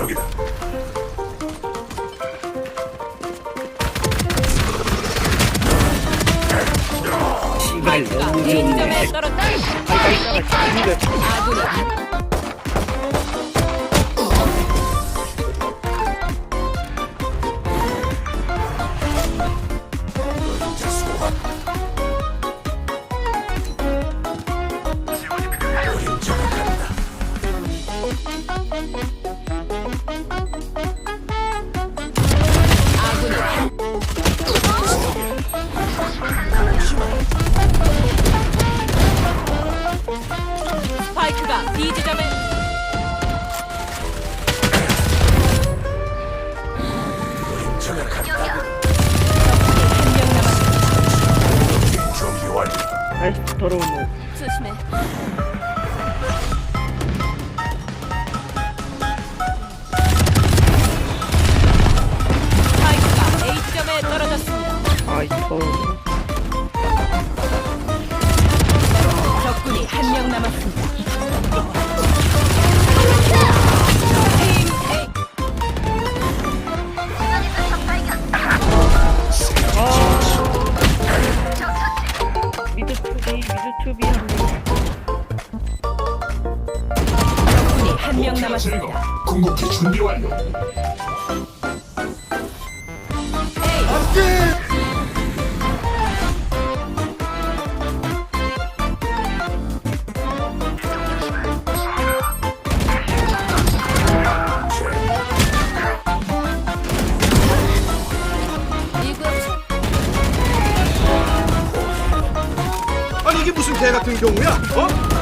여기다. 시발 너무 좋네. 아군 완료. 아이 남았습니다. 궁극기 준비 완료. 아니 이게 무슨 개 같은 경우야? 어?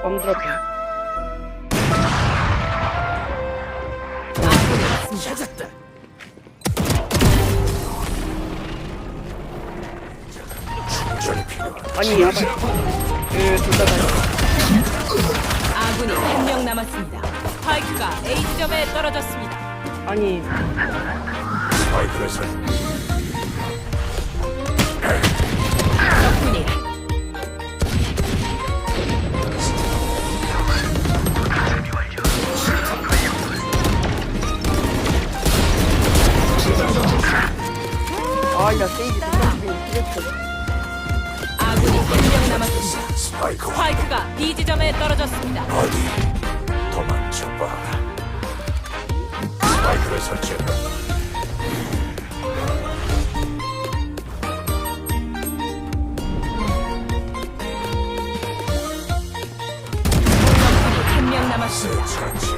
스파이크다. 뻥 들었다. 아군이 찾았다. 아니 야발. 그둘다 다. 아군이 한 명 남았습니다. 스파이크가 A 지점에 떨어졌습니다. 아니 스파이크를 설. 아군이 한 명 남았습니다. 스파이크 와. 스파이크가 B 지점에 떨어졌습니다. 어디 도망쳐봐. 스파이크를 설치했다. 적군이 한명 남았습니다.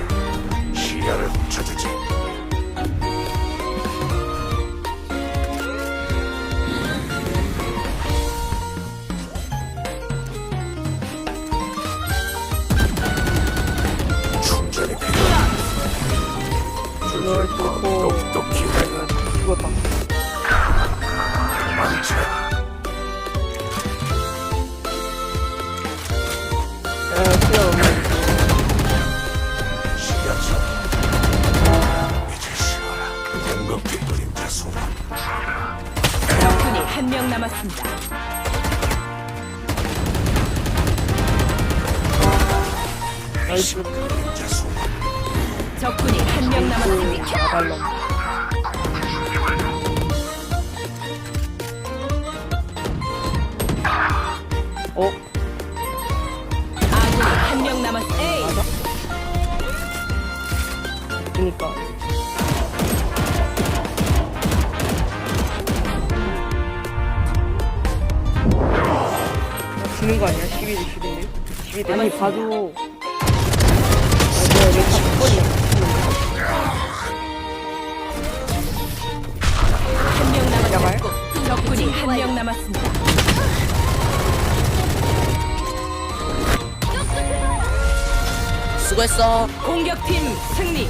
널 뚫고. 죽었다. 망쳐. 야 피어 없네. 시야쳐. 이제 쉬어라. 공급기 그림자 소환. 적군이 한 명 남았습니다. 나이스. 적군이 한 명 남았습니다. 야발놈. 어? 아군이 한 명 남았습니다. A 그니까. 나 지는 거 아니야? 12대 10인데? 12대 아니 봐도 아 뭐야 왜 수고했어. 공격팀 승리.